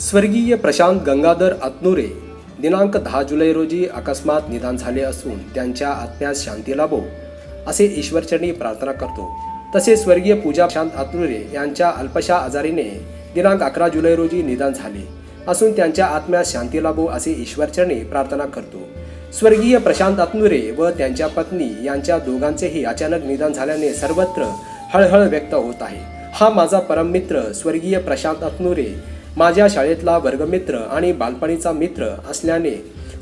स्वर्गीय प्रशांत गंगाधर आत्नुरे दिनांक दहा जुलै रोजी अकस्मात निधन झाले असून त्यांच्या आत्म्यास शांती लाभो असे ईश्वरचरणी प्रार्थना करतो. तसेच स्वर्गीय पूजा प्रशांत आत्नुरे यांच्या अल्पशा आजारीने दिनांक अकरा जुलै रोजी निधन झाले असून त्यांच्या आत्म्यास शांती लाभो असे ईश्वरचरणी प्रार्थना करतो. स्वर्गीय प्रशांत आत्नुरे व त्यांच्या पत्नी यांच्या दोघांचेही अचानक निधन झाल्याने सर्वत्र हळहळ व्यक्त होत आहे. हा माझा परममित्र स्वर्गीय प्रशांत आत्नुरे माझ्या शाळेतला वर्गमित्र आणि बालपणीचा मित्र असल्याने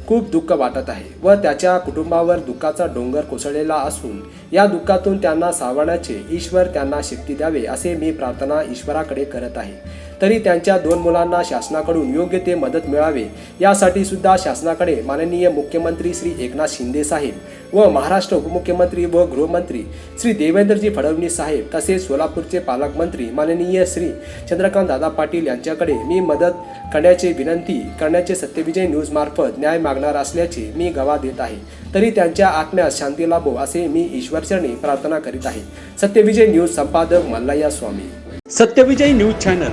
खूप दुःख वाटत आहे व त्याच्या कुटुंबावर दुःखाचा डोंगर कोसळलेला असून या दुःखातून त्यांना सावरण्याचे ईश्वर त्यांना शक्ती द्यावे असे मी प्रार्थना ईश्वराकडे करत आहे. तरी त्यांच्या दोन मुलांना शासनाकडून योग्य ते मदत मिळावे. यासाठी सुद्धा शासनाकडे माननीय मुख्यमंत्री श्री एकनाथ शिंदे साहेब व महाराष्ट्र उपमुख्यमंत्री व गृहमंत्री श्री देवेंद्रजी फडणवीस साहेब तसेच सोलापूरचे पालकमंत्री माननीय श्री चंद्रकांत दादा पाटील यांच्याकडे मी मदत करण्याची विनंती करण्याचे सत्यविजय न्यूज मार्फत न्याय मागणार असल्याचे मी गवा देत आहे. तरी त्यांच्या आत्म्यास शांती लाभो असे मी ईश्वरचरणी प्रार्थना करीत आहे. सत्यविजय न्यूज संपादक मल्लय्या स्वामी. Satyavijay news channel